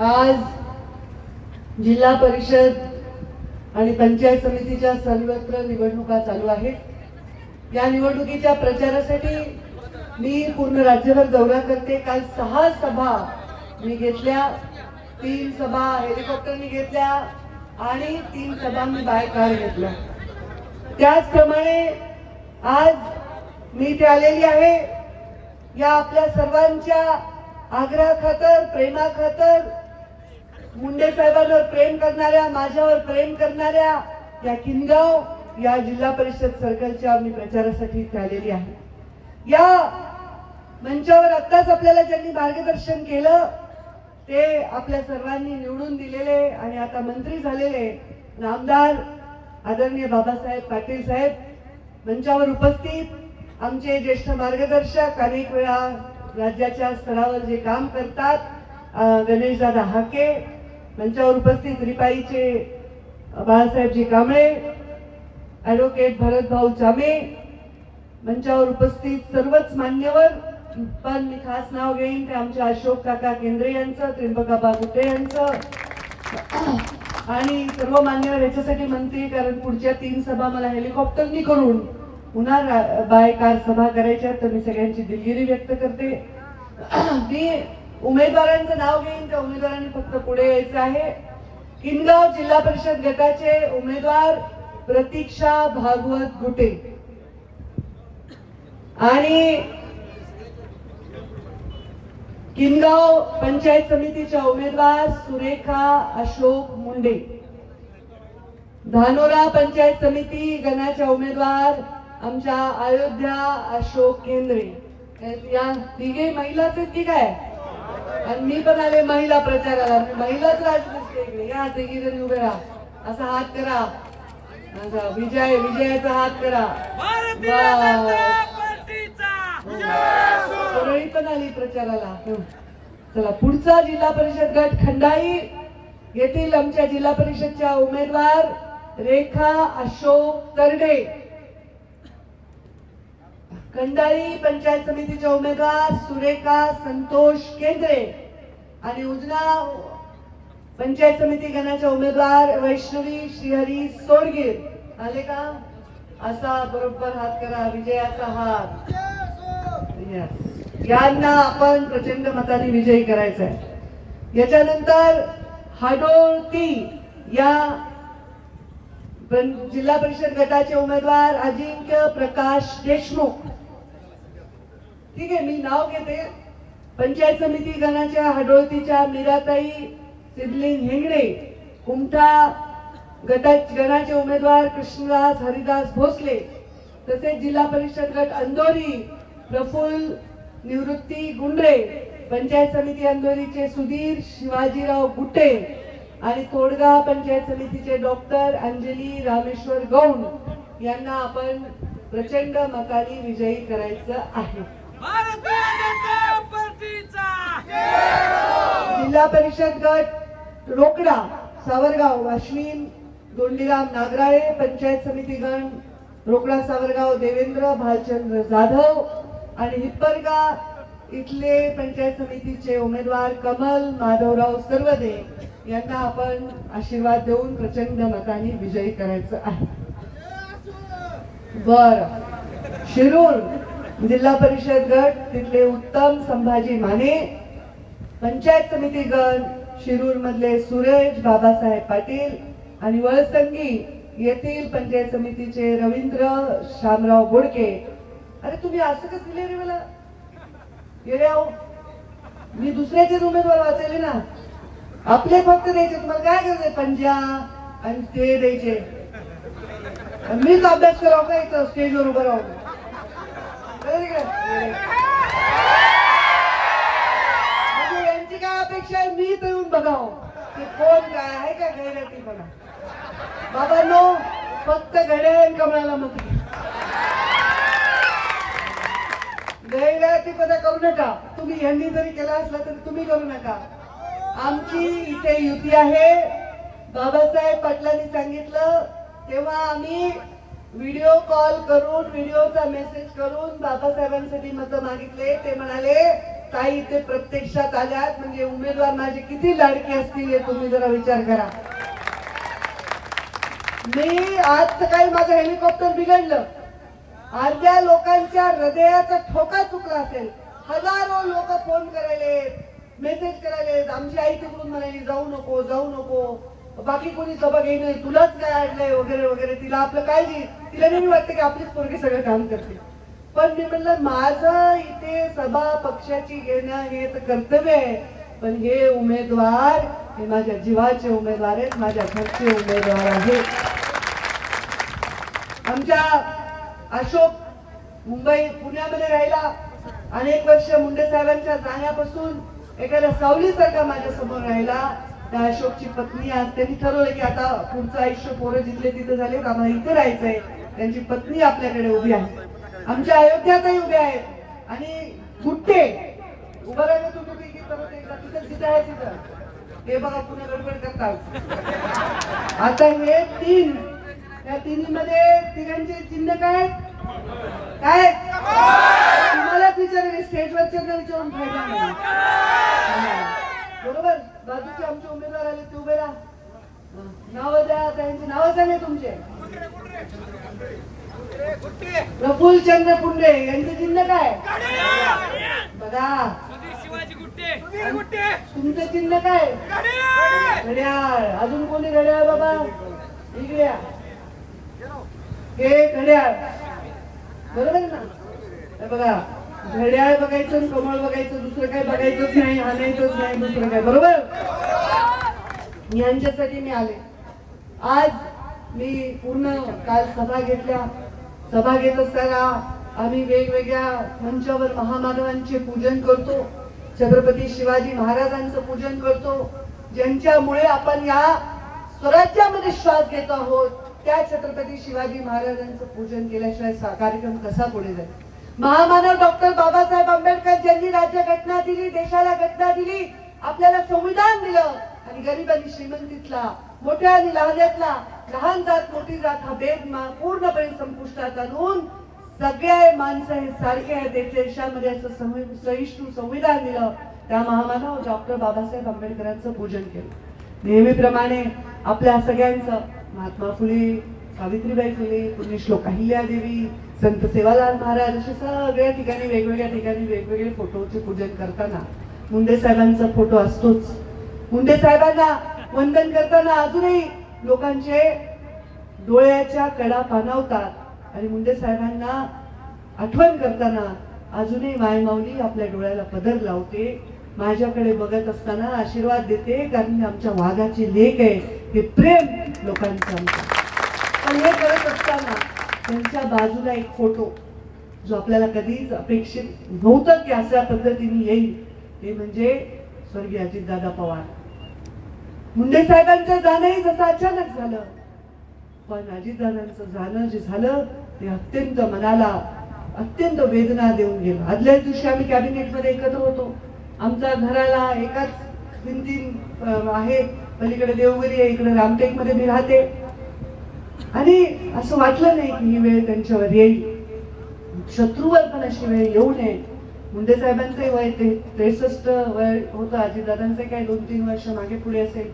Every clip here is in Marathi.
आज जिल्हा परिषद आणि पंचायत समितीच्या सर्वत्र निवडणुका चालू आहेत. या निवडणुकीच्या प्रचारासाठी मी पूर्ण राज्यभर दौरा करते. काल सहा सभा मी घेतल्या. तीन सभा हेलिकॉप्टरने घेतल्या आणि तीन सभा मी बाय कार घेतल्या. त्याचप्रमाणे आज मी इथे आलेली आहे. या आपल्या सर्वांच्या आग्रहाखातर प्रेमाखातर मुंडे साहेबांवर प्रेम करणाऱ्या माझ्यावर प्रेम करणाऱ्या या किनगाव या जिल्हा परिषद सर्कलच्या मी प्रचारासाठी इथे आलेली आहे. या मंचावर आत्ताच आपल्याला ज्यांनी मार्गदर्शन केलं ते आपल्या सर्वांनी निवडून दिलेले आणि आता मंत्री झालेले नामदार आदरणीय बाबासाहेब पाटील साहेब मंचावर उपस्थित. आमचे ज्येष्ठ मार्गदर्शक अनेक वेळा राज्याच्या स्तरावर जे काम करतात गणेशदादा हाके मंचावर उपस्थित रिपाईचे बाळासाहेबजी कांबळे ॲडव्होकेट भरतभाऊ चामे मंचावर उपस्थित सर्वच मान्यवर. पण मी खास नाव घेईन ते आमच्या अशोक काका केंद्रे यांचं त्रिंबकाबा गुट्टे यांचं. आणि सर्व मान्यवर याच्यासाठी म्हणते कारण पुढच्या तीन सभा मला हेलिकॉप्टरनी करून पुन्हा बाय कार सभा करायच्या तर मी सगळ्यांची दिलगिरी व्यक्त करते. मी उमेदवारांचं नाव घेईन त्या उमेदवारांनी फक्त पुढे यायचं आहे. किनगाव जिल्हा परिषद गटाचे उमेदवार प्रतीक्षा भागवत गुटे आणि किनगाव पंचायत समितीच्या उमेदवार सुरेखा अशोक मुंडे. धानोरा पंचायत समिती गणाच्या उमेदवार आमच्या अयोध्या अशोक केंद्रे. या तिघे महिलाचे आहेत. आहे आणि मी पण आले महिला प्रचाराला. महिलाच राज दिसते इकडे या तिघी जरी उभे राहा. असा हात करा. असा विजय विजयाचा हात करा. परळी पण आली प्रचाराला. चला पुढचा जिल्हा परिषद गट खंडाई येथील आमच्या जिल्हा परिषदच्या उमेदवार रेखा अशोक तरडे. खंडाळी पंचायत समितीचे उमेदवार सुरेखा संतोष केंद्रे आणि उजना पंचायत समिती गणाच्या उमेदवार वैष्णवी श्रीहरी सोडगीर. आले का? असा बरोबर हात करा विजयाचा हात. Yes. यांना आपण प्रचंड मताने विजयी करायचा आहे याच्यानंतर हाडोळती या जिल्हा परिषद गटाचे उमेदवार अजिंक्य प्रकाश देशमुख. ठीक आहे मी नाव घेते. पंचायत समिती गणाच्या हडोळतीच्या मीराताई सिद्धलिंग हेंगडे कुमठा गटा गणाचे उमेदवार कृष्णदास हरिदास भोसले तसेच जिल्हा परिषद गट अंदोरी प्रफुल्ल निवृत्ती गुंडरे पंचायत समिती अंदोरीचे सुधीर शिवाजीराव गुट्टे आणि तोडगा पंचायत समितीचे डॉक्टर अंजली रामेश्वर गौंड यांना आपण प्रचंड मताने विजयी करायचं आहे. भारतीय जनता पार्टीचा जिल्हा परिषद गट रोकडा सावरगाव अश्विन दोंडीराम नागराळे पंचायत समिती गण रोकडा सावरगाव देवेंद्र भालचंद्र जाधव आणि हिप्परगा इथले पंचायत समितीचे उमेदवार कमल माधवराव सर्वदे यांना आपण आशीर्वाद देऊन प्रचंड मताने विजयी करायचं आहे. बर. शिरूर जिल्हा परिषद गट तिथले उत्तम संभाजी माने पंचायत समिती गण शिरूर मधले सुरेश बाबासाहेब पाटील आणि वळसंगी येथील पंचायत समितीचे रवींद्र शामराव बोडके. अरे तुम्ही असं कसं दिले रे मला. गेले आहो. मी दुसऱ्याचेच उमेदवार वाचले ना. आपले फक्त द्यायचे तुम्हाला काय करायचे पंजा आणि ते द्यायचे. मीच अभ्यास करावं का इथं? स्टेजवर उभं राहून. म्हणजे यांची काय अपेक्षा आहे मी तर येऊन बघावं? की कोण काय आहे का गैराती बघा. बाबा नो फक्त घड्याळ कमळाला मत गैरती पदा करू नका. तुम्ही यांनी जरी केला असला तरी तुम्ही करू नका. आमची इथे युती आहे. बाबासाहेब पाटलांनी सांगितलं तेव्हा आम्ही व्हिडिओ कॉल करून व्हिडिओचा मेसेज करून बाबासाहेबांसाठी मतं मागितले. ते म्हणाले ताई इथे प्रत्यक्षात आल्यात. म्हणजे उमेदवार माझे किती लाडके असतील हे तुम्ही जरा विचार करा. मी आज सकाळी माझं हेलिकॉप्टर बिघडलं. अर्ध्या लोकांच्या हृदयाचा ठोका चुकला असेल. हजारो लोक फोन करायले मेसेज करायले आमची आई तिकडून म्हणाली जाऊ नको जाऊ नको. बाकी कोणी सभा घेई नाही तुलाच काय आणलंय वगैरे वगैरे. तिला आपलं काळजी. तिला नेहमी वाटतं की आपलीच पोरगी सगळं काम करते. पण मी म्हणलं माझं इथे सभा पक्षाची घेणं हे तर कर्तव्य आहे. पण हे उमेदवार हे माझ्या जीवाचे उमेदवार आहेत माझ्या घरचे उमेदवार आहेत. आमच्या अशोक मुंबई पुण्यामध्ये राहिला. अनेक वर्ष मुंडे साहेबांच्या जाण्यापासून एखाद्या सावलीसारखा माझ्यासमोर राहिला. त्या अशोकची पत्नी आज त्यांनी ठरवलं की आता पुढचं आयुष्य पोरं जिथले तिथे झाले आम्हाला इथे राहायचंय. त्यांची पत्नी आपल्याकडे उभी आहे. आमच्या अयोध्यातही उभ्या आहेत. आणि फुटते उभं राहिलं तुम्ही तिथं तिथं आहे तिथं. हे बघा पुन्हा गडबड करतात आता हे तीन त्या तिन्ही मध्ये तिघांचे चिन्ह काय काय तुम्हालाच विचारेल स्टेजवरच्या विचारून फायदा नाही? बरोबर? बाजूचे आमचे उमेदवार आले ते उभे राहा. नाव द्या त्यांची नावं सांगे तुमचे. प्रफुल्ल चंद्र पुंडे यांचे चिन्ह काय? बघा. तुमचं चिन्ह काय? घड्याळ. अजून कोणी घड्याळ बाबा? इकडे. हे घड्याळ. बरोबर ना? बघा. घड्याळ बघायचं कमळ बघायचं दुसरं काय बघायचंच नाही आणायचंच नाही दुसरं काय. बरोबर? यांच्यासाठी मी आले. आज मी पूर्ण काल सभा घेतल्या. सभा घेत असताना आम्ही वेगवेगळ्या मंचावर महामानवांचे पूजन करतो. छत्रपती शिवाजी महाराजांचं पूजन करतो. ज्यांच्यामुळे आपण या स्वराज्यामध्ये श्वास घेत आहोत त्या छत्रपती शिवाजी महाराजांचं पूजन केल्याशिवाय कार्यक्रम कसा पुढे जाईल? महामानव डॉक्टर बाबासाहेब आंबेडकर ज्यांनी राज्य घटना दिली देशाला घटना दिली आपल्याला संविधान दिलं आणि गरीब आणि श्रीमंतीतला मोठ्या आणि लहान्यातला लहान जात मोठी जात हा भेद पूर्णपणे संपुष्टात आणून सगळे माणसं हे सारखे आहेत. या देशामध्ये असं सहिष्णू संविधान दिलं. त्या महामानव डॉक्टर बाबासाहेब आंबेडकरांचं पूजन केलं. नेहमीप्रमाणे आपल्या सगळ्यांचं महात्मा फुले सावित्रीबाई फुले पुण्यश्लोक अहिल्यादेवी संत सेवालाल महाराज असे सगळ्या ठिकाणी वेगवेगळ्या ठिकाणी वेगवेगळे फोटोचे पूजन करताना मुंडे साहेबांचा फोटो असतोच. मुंडे साहेबांना वंदन करताना अजूनही लोकांचे डोळ्याच्या कडा पाणावतात आणि मुंडे साहेबांना आठवण करताना अजूनही मायमाऊली आपल्या डोळ्याला पदर लावते. माझ्याकडे बघत असताना आशीर्वाद देते कारण मी आमच्या वाघाचे लेख आहे. हे प्रेम लोकांचं आमचं पण हे करत असताना त्यांच्या बाजूला एक फोटो जो आपल्याला कधीच अपेक्षित नव्हतं की अशा पद्धतीने येईल. ते म्हणजे स्वर्गीय अजितदादा पवार. मुंडे साहेबांचं जाणंही जसं अचानक झालं. पण अजितदादांचं जाणं जे झालं ते अत्यंत मनाला अत्यंत वेदना देऊन गेलं. आदल्याच दिवशी आम्ही कॅबिनेटमध्ये एकत्र होतो. आमच्या घराला एकाच भिंती आहे. पलीकडे देवगिरी आहे इकडे रामटेकमध्ये मी राहते. आणि असं वाटलं नाही की ही वेळ त्यांच्यावर येईल. शत्रूवर पण अशी वेळ येऊ नये. मुंडे साहेबांचे वय ते त्रेसष्ट वय होतं अजितदादांचे काय दोन तीन वर्ष मागे पुढे असेल.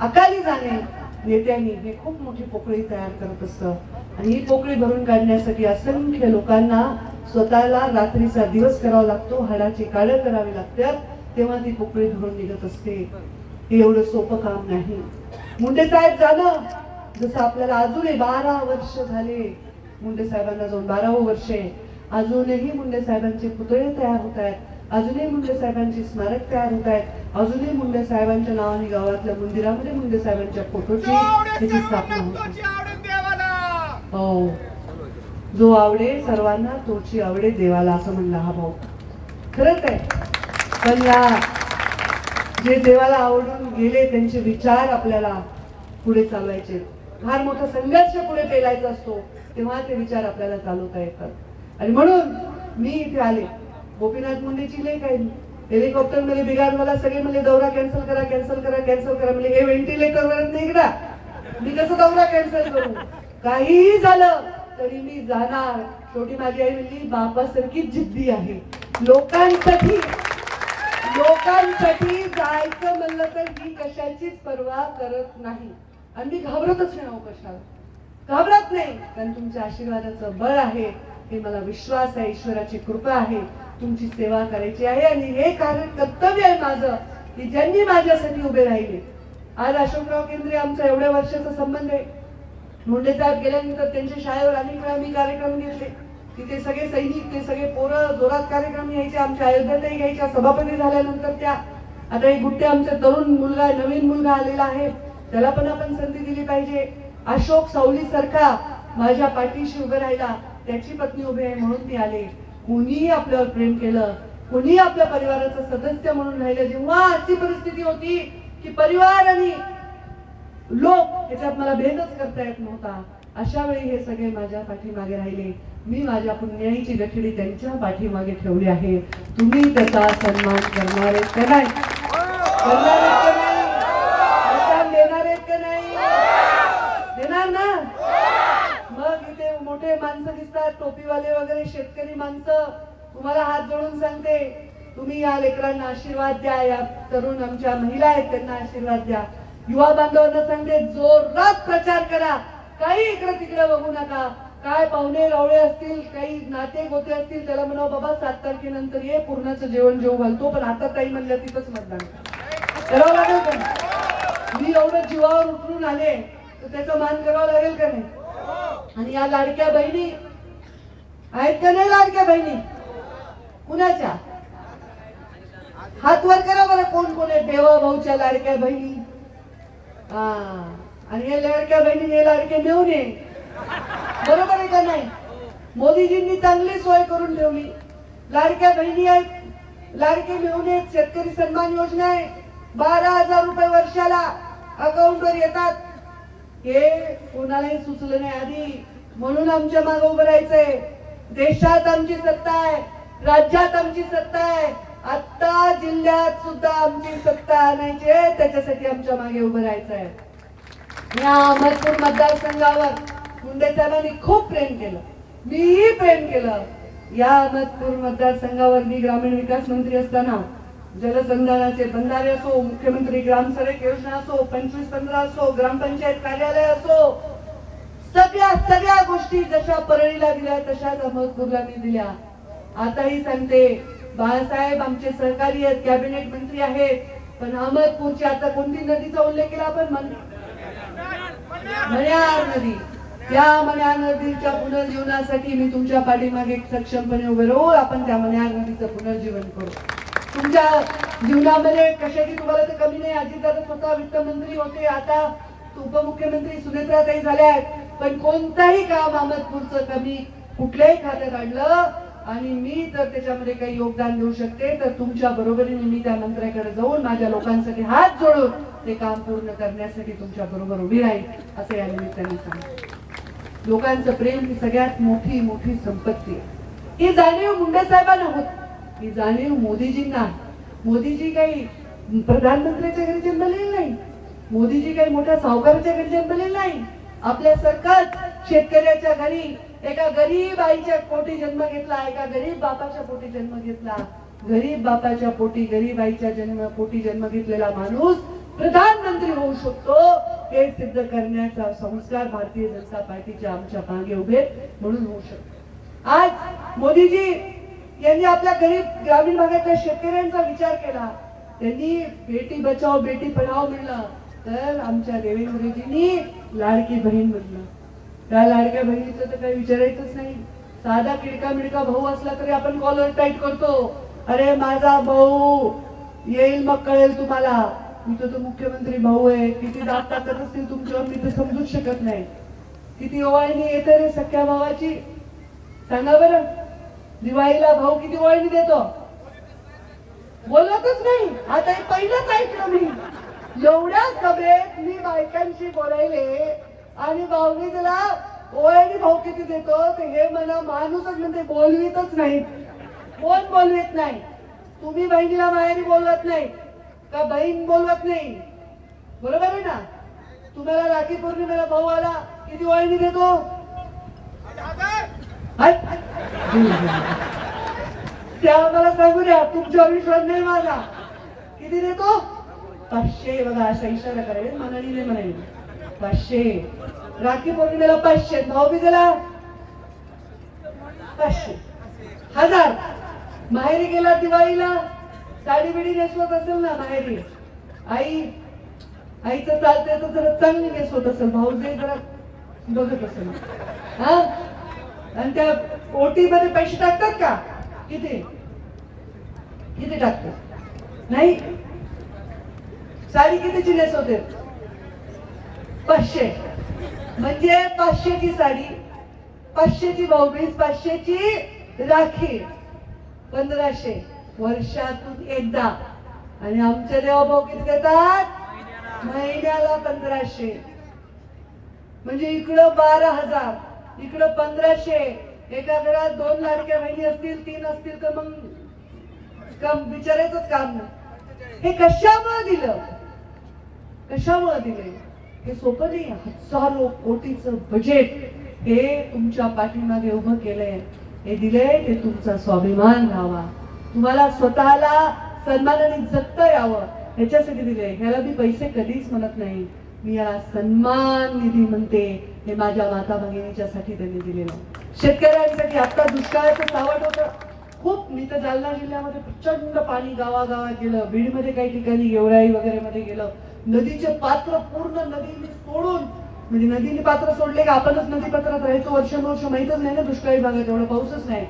अकाली जाणे नेत्यांनी हे खूप मोठी पोकळी तयार करत असतं. आणि ही पोकळी भरून काढण्यासाठी असंख्य लोकांना स्वतःला रात्रीचा दिवस करावा लागतो हाडाची काळं करावी लागतात तेव्हा ती पोकळी भरून निघत असते. हे एवढं सोपं काम नाही. मुंडे साहेब झालं. जसं आपल्याला अजूनही बारा वर्ष झाले मुंडे साहेबांना जाऊन बारावं वर्ष आहे. अजूनही मुंडे साहेबांचे पुतळे तयार होत आहेत. अजूनही मुंडे साहेबांची स्मारक तयार होत आहेत. अजूनही मुंडे साहेबांच्या नावाने गावातल्या मंदिरामध्ये मुंडे साहेबांच्या फोटोची त्याची स्थापना होते हो. जो आवडे सर्वांना तोची आवडे देवाला असं म्हणला हा भाऊ. खरंच आहे. पण या जे देवाला आवडून गेले त्यांचे विचार आपल्याला पुढे चालवायचे फार मोठा संघर्ष पुढे पेलायचा असतो तेव्हा ते विचार आपल्याला चालवता येतात. आणि म्हणून मी इथे आले. गोपीनाथ मुंडेची लई काही हेलिकॉप्टरमध्ये बिघाड मला सगळे म्हणले दौरा कॅन्सल करा कॅन्सल करा कॅन्सल करा. म्हणजे हे व्हेंटिलेटर वर नाही मी कसं दौरा कॅन्सल करू? काहीही झालं तरी मी जाणार. शेवटी माझी आई म्हणली बापासारखी जिद्दी आहे. लोकांसाठी लोकांसाठी जायचं म्हणलं तर मी कशाचीच पर्वा करत नाही. आणि मी घाबरतच नाही कशाला. घाबरत नाही. कारण तुमच्या आशीर्वादाचं बळ आहे. हे मला विश्वास आहे ईश्वराची कृपा आहे तुमची सेवा करायची आहे आणि हे कार्य कर्तव्य आहे माझं की ज्यांनी माझ्यासाठी उभे राहिले. आज अशोकराव केंद्रे आमचा एवढ्या वर्षाचा संबंध आहे. मुंडे साहेब गेल्यानंतर त्यांच्या शाळेवर अनेक वेळा मी कार्यक्रम घेतले. तिथे सगळे सैनिक ते सगळे पोरं जोरात कार्यक्रम घ्यायचे आमच्या अयोध्यातही घ्यायच्या सभापती झाल्यानंतर त्या. आता हे गुट्टे आमचा तरुण मुलगा नवीन मुलगा आलेला आहे. त्याला पण आपण संधी दिली पाहिजे. अशोक सावली सारखा माझ्या पाठीशी उभे राहिला. त्याची पत्नी उभी आहे म्हणून ती आले. कुणीही आपल्यावर प्रेम केलं कुणी आपल्या परिवाराचं सदस्य म्हणून राहिलं जेव्हा अशी परिस्थिती होती की परिवार आणि लोक याच्यात मला भेदच करता येत नव्हता अशा वेळी हे सगळे माझ्या पाठीमागे राहिले. मी माझ्या पुण्याईची गठडी त्यांच्या पाठीमागे ठेवली आहे. तुम्ही त्याचा सन्मान करणार आहेत करणार आहेत का नाही मतदान देणार आहेत का नाही देणार ना मग इथे मोठे माणसं दिसतात? टोपीवाले वगैरे शेतकरी माणसं? तुम्हाला हात जोडून सांगते तुम्ही या लेकरांना आशीर्वाद द्या या तरुण आमच्या महिला आहेत त्यांना आशीर्वाद द्या. युवा बांधवांना सांगते जोरात प्रचार करा. काही इकडे तिकडे बघू नका. काय पाहुणे रावळे असतील काही नाते गोते असतील त्याला म्हणा बाबा सात तारखेनंतर ये पूर्णाचं जेवण जेवू घालतो पण आता ताई म्हणल्या तिथंच मतदान करावं लागेल का? मी एवढं जीवावर उतरून आले तर त्याचा मान करावा लागेल का नाही? आणि या लाडक्या बहिणी आहेत का नाही लाडक्या बहिणी? कुणाच्या? हात वर करा बरं कोण कोण आहे. देवा भाऊच्या लाडक्या बहिणी. हा आणि या लाडक्या बहिणी हे लाडके मिळून ये. बरोबर आहे का नाही? मोदीजींनी चांगली सोय करून ठेवली. लाडक्या बहिणी आहेत. लाडके मिळून येत. शेतकरी सन्मान योजना आहे. बारा हजार रुपये वर्षाला अकाउंटवर येतात. हे कोणालाही सुचलं नाही. आधी म्हणून आमच्या मागे उभं राहायचंय. देशात आमची सत्ता आहे. राज्यात आमची सत्ता आहे. आता जिल्ह्यात सुद्धा आमची सत्ता आणायची आहे त्याच्यासाठी आमच्या मागे उभं राहायचं आहे या अहमदपूर मतदारसंघावर मुंडे साहेबांनी खूप प्रेम केलं. मीही प्रेम केलं. या अहमदपूर मतदारसंघावर मी ग्रामीण विकास मंत्री असताना जलसंधारणाचे बंधारे असो मुख्यमंत्री ग्राम सडक योजना असो पंचवीस पंधरा असो ग्रामपंचायत कार्यालय असो सगळ्या सगळ्या गोष्टी जशा परळीला दिल्या तशाच अहमदपूरला दिल्या. आताही सांगते बाळासाहेब आमचे सहकारी आहेत कॅबिनेट मंत्री आहेत पण अहमदपूरची आता कोणती नदीचा उल्लेख केला आपण? मन- मण्यार नदी. त्या मण्यार नदीच्या पुनर्जीवनासाठी मी तुमच्या पाठीमागे सक्षमपणे उभे राहू आपण त्या मण्यार नदीचं पुनर्जीवन करू. तुमच्या जीवनामध्ये कशाची तुम्हाला तर कमी नाही? अजितदादा स्वतः वित्तमंत्री होते. आता उपमुख्यमंत्री सुनेत्राताई झाल्या आहेत. पण कोणताही काम अहमदपूरचं कमी कुठल्याही खात्यात आणलं आणि मी तर त्याच्यामध्ये काही योगदान देऊ शकते तर तुमच्या बरोबरीने मी त्या मंत्र्याकडे जाऊन माझ्या लोकांसाठी हात जोडून ते काम पूर्ण करण्यासाठी तुमच्या बरोबर उभी राहील असं या निमित्ताने सांगितलं लोकांचं प्रेम ही सगळ्यात मोठी मोठी संपत्ती आहे. ही जाणीव मुंडे साहेबांना होती. ही जाणीव मोदीजींना. मोदीजी काही प्रधानमंत्र्याच्या घरी जन्मलेले नाही. मोदीजी काही मोठ्या सावकाराच्या घरी जन्मलेले नाही. आपल्या सरकारच शेतकऱ्याच्या घरी एका गरीब आईच्या पोटी जन्म घेतला एका गरीब बापाच्या पोटी जन्म घेतला. गरीब बापाच्या पोटी गरीब आईच्या जन्म पोटी जन्म घेतलेला माणूस प्रधानमंत्री होऊ शकतो हे सिद्ध करण्याचा संस्कार भारतीय जनता पार्टीच्या आमच्या मागे उभे म्हणून होऊ शकतो. आज मोदीजी यांनी आपल्या गरीब ग्रामीण भागातल्या शेतकऱ्यांचा विचार केला. त्यांनी बेटी बचाव बेटी पढाओ म्हणलं. तर आमच्या देवेंद्रजींनी लाडकी बहीण म्हणलं त्या लाडक्या बहिणीचं तर काही विचारायचंच नाही. साधा किडका मिडका भाऊ असला तरी आपण कॉलर टाईट करतो. अरे माझा भाऊ येईल मग कळेल तुम्हाला. मी तो मुख्यमंत्री भाऊ आहे. किती दात टाकत असतील तुमच्यावर मी तर समजूच शकत नाही. किती ओवाळणी येते रे सख्या भावाची. सांगा बरं. दिवाळीला भाऊ किती वळणी देतो. बोलतच नाही. आता हे पहिलंच ऐकलं मी. एवढ्या सभेत मी बायकांशी बोलायले आणि भाऊनी त्याला ओळणी भाऊ किती देतो ते हे मला माणूसच म्हणते बोलवीतच नाही. कोण बोलवीत नाही? तुम्ही बहिणीला मायाने बोलवत नाही. का बहीण बोलवत नाही? बरोबर आहे ना? तुम्हाला राखी पौर्णिमेला भाऊ आला किती ओळणी देतो? त्या मला सांगू द्या तुमच्यावर विश्वास नाही माझा. किती देतो? पाचशे. बघा असा इशारा करायला मनालीने म्हणाली पाचशे. राखी पौर्णिमेला पाचशे. भाऊबीजेला पाचशे. हजार. माहेरी गेला दिवाळीला. साडी बिडी नेसवत असेल ना माहेरी? आई आईचं चालतंय तर जरा चांगली नेसवत असेल. भाऊजे जरा बघत असेल. हा? आणि त्या ओटी मध्ये पैसे टाकतात का? किती? किती टाकतात? नाही? साडी कितीची होते पाचशे. म्हणजे पाचशेची साडी पाचशेची भाऊबीज पाचशेची राखी. पंधराशे. वर्षातून एकदा. आणि आमचे देवाभाऊ किती देतात? महिन्याला पंधराशे. म्हणजे इकडं बारा हजार. इकडं पंधराशे एका घरात दोन लाडक्या बहिणी असतील तीन असतील तर मग काम विचारायचंच काम नाही. हे कशामुळे दिलं? कशामुळे दिले? हे सोपं नाही. हजारो कोटीच बजेट हे तुमच्या पाठीमागे उभं केलंय. हे दिलंय ते तुमचा स्वाभिमान राहावा तुम्हाला स्वतःला सन्मानाने जगता यावं. ह्याच्यासाठी दिले ह्याला मी पैसे कधीच म्हणत नाही. मी याला सन्मान निधी म्हणते हे माझ्या माता भगिनीच्यासाठी त्यांनी दिलेलं. शेतकऱ्यांसाठी आता दुष्काळाचं सावट होतं. खूप मी तर जालना जिल्ह्यामध्ये प्रचंड पाणी गावागावात गेलं. बीडमध्ये काही ठिकाणी गेवराई वगैरे मध्ये गेलं. नदीचे पात्र पूर्ण नदीने सोडून म्हणजे नदीने पात्र सोडले का आपणच नदी पात्रात राहायचो. वर्षानुवर्ष माहीतच नाही ना दुष्काळी भागात एवढा पाऊसच नाही.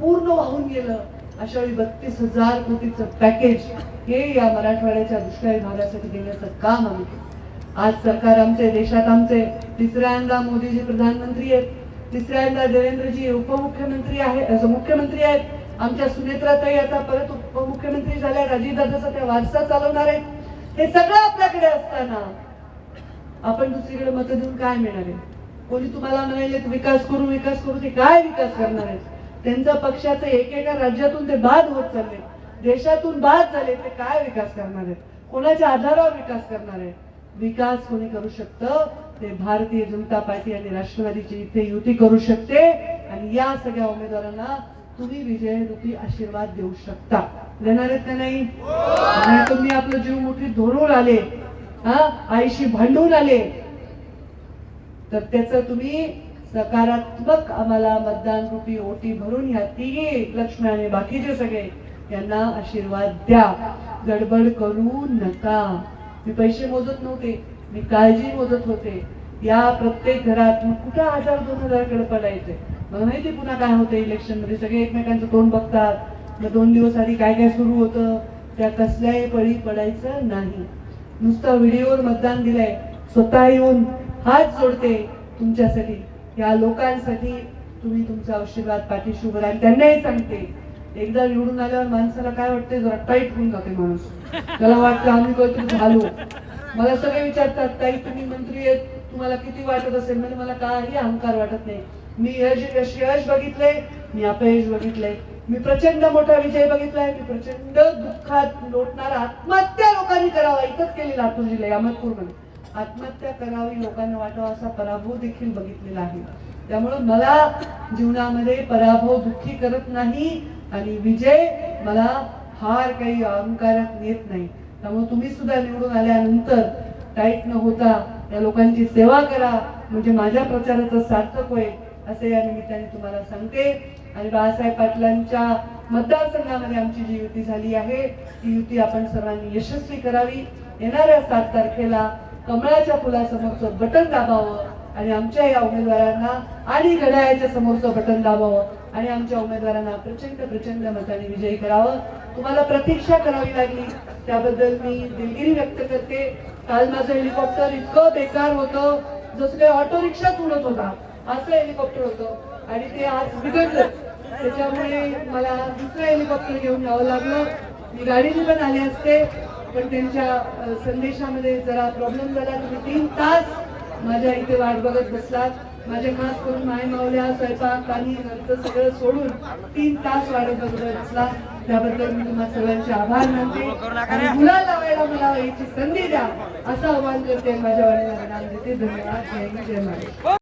पूर्ण वाहून गेलं. अशा वेळी बत्तीस हजार कोटीचं पॅकेज हे या मराठवाड्याच्या दुष्काळी भागासाठी देण्याचं काम आम्ही केलं. आज सरकार आमचे देशात आमचे तिसऱ्यांदा मोदीजी प्रधानमंत्री आहेत. तिसऱ्यांदा देवेंद्रजी उपमुख्यमंत्री आहे असं मुख्यमंत्री आहेत. आमच्या सुनेत्राताई आता परत उपमुख्यमंत्री झाल्या राजीवदादाचा त्या वारसा चालवणार आहेत. हे सगळं आपल्याकडे असताना आपण दुसरीकडे मत देऊन काय मिळणार आहे? कोणी तुम्हाला म्हणाले विकास करू विकास करू ते काय विकास करणार आहेत? त्यांचा पक्षाचे एकेका राज्यातून ते बाद होत चालले. देशातून बाद झाले ते काय विकास करणार आहेत? कोणाच्या आधारावर विकास करणार आहेत? विकास कोणी करू शकतं? ते भारतीय जनता पार्टी आणि राष्ट्रवादीची इथे युती करू शकते. आणि या सगळ्या उमेदवारांना तुम्ही विजय रूपी आशीर्वाद देऊ शकता. देणार आहेत का नाही? तुम्ही आपलं जीव मोठी धोरून आले. हा? आईशी भांडून आले. तर त्याच तुम्ही सकारात्मक आम्हाला मतदान रूपी ओटी भरून ह्या तिघे लक्ष्मी आणि बाकीचे सगळे यांना आशीर्वाद द्या. गडबड करू नका. मी पैसे मोजत नव्हते मी काळजी मोजत होते. या प्रत्येक घरात मग कुठं हजार दोन हजारकडे पडायचे? मला माहिती पुन्हा काय होतं इलेक्शनमध्ये सगळे एकमेकांचं तोंड बघतात. मग दोन दिवस आधी काय काय सुरू होतं? त्या कसल्याही पळी पडायचं नाही. नुसतं व्हिडिओवर मतदान दिलंय स्वतः येऊन हात जोडते तुमच्यासाठी. या लोकांसाठी तुम्ही तुमचा आशीर्वाद पाठीशी उभं राहील त्यांनाही सांगते एकदा निवडून आल्यावर माणसाला काय वाटते जरा टाईट होऊन जाते माणूस. त्याला वाटतं आम्ही काहीतरी झालो. मला सगळे विचारतात ताई तुम्ही मंत्री आहेत. तुम्हाला किती वाटत असेल? म्हणजे मला काही अहंकार वाटत नाही. मी यश यश यश बघितलंय. मी अपयश बघितलंय. मी प्रचंड मोठा विजय बघितलाय. मी प्रचंड दुःखात लोटणारा आत्महत्या लोकांनी करावा. इथंच केली लातूर जिल्हा अहमदपूरमध्ये. आत्महत्या करावी लोकांना वाटावा असा पराभव देखील बघितलेला आहे. त्यामुळे मला जीवनामध्ये पराभव दुःखी करत नाही. आणि विजय मला हार काही अहंकारात नेत नाही. त्यामुळे तुम्ही सुद्धा निवडून आल्यानंतर टाईट न होता या लोकांची सेवा करा. म्हणजे माझ्या प्रचाराचं सार्थक होईल असे या निमित्ताने तुम्हाला सांगते. आणि बाळासाहेब पाटलांच्या मतदारसंघामध्ये आमची जी युती झाली आहे ती युती आपण सर्वांनी यशस्वी करावी. येणाऱ्या सात तारखेला कमळाच्या फुलासमोरचं बटन दाबावं आणि आमच्या या उमेदवारांना आणि घड्याळाच्या समोरचं बटन दाबावं. आणि आमच्या उमेदवारांना प्रचंड प्रचंड मताने विजयी करावं. तुम्हाला प्रतीक्षा करावी लागली. त्याबद्दल मी दिलगिरी व्यक्त करते. काल माझं हेलिकॉप्टर इतकं बेकार होतं जसं काही ऑटो रिक्षाच उडत होता. असं हेलिकॉप्टर होतं. आणि ते आज बिघडलं. त्याच्यामुळे मला दुसरं हेलिकॉप्टर घेऊन यावं लागलं. मी गाडीने पण आले असते पण त्यांच्या संदेशामध्ये जरा प्रॉब्लेम झाला. तुम्ही तीन तास माझ्या इथे वाट बघत बसलात. माझे खास करून माय मावल्या स्वयंपाक पाणी घरचं सगळं सोडून तीन तास वाढत बघत बसला. त्याबद्दल मी तुम्हा सगळ्यांचे आभार मानते. आणि गुलाल लावायला मला याची संधी द्या असं आव्हान करते माझ्या वडिलांना देते. धन्यवाद. जय जय महाराज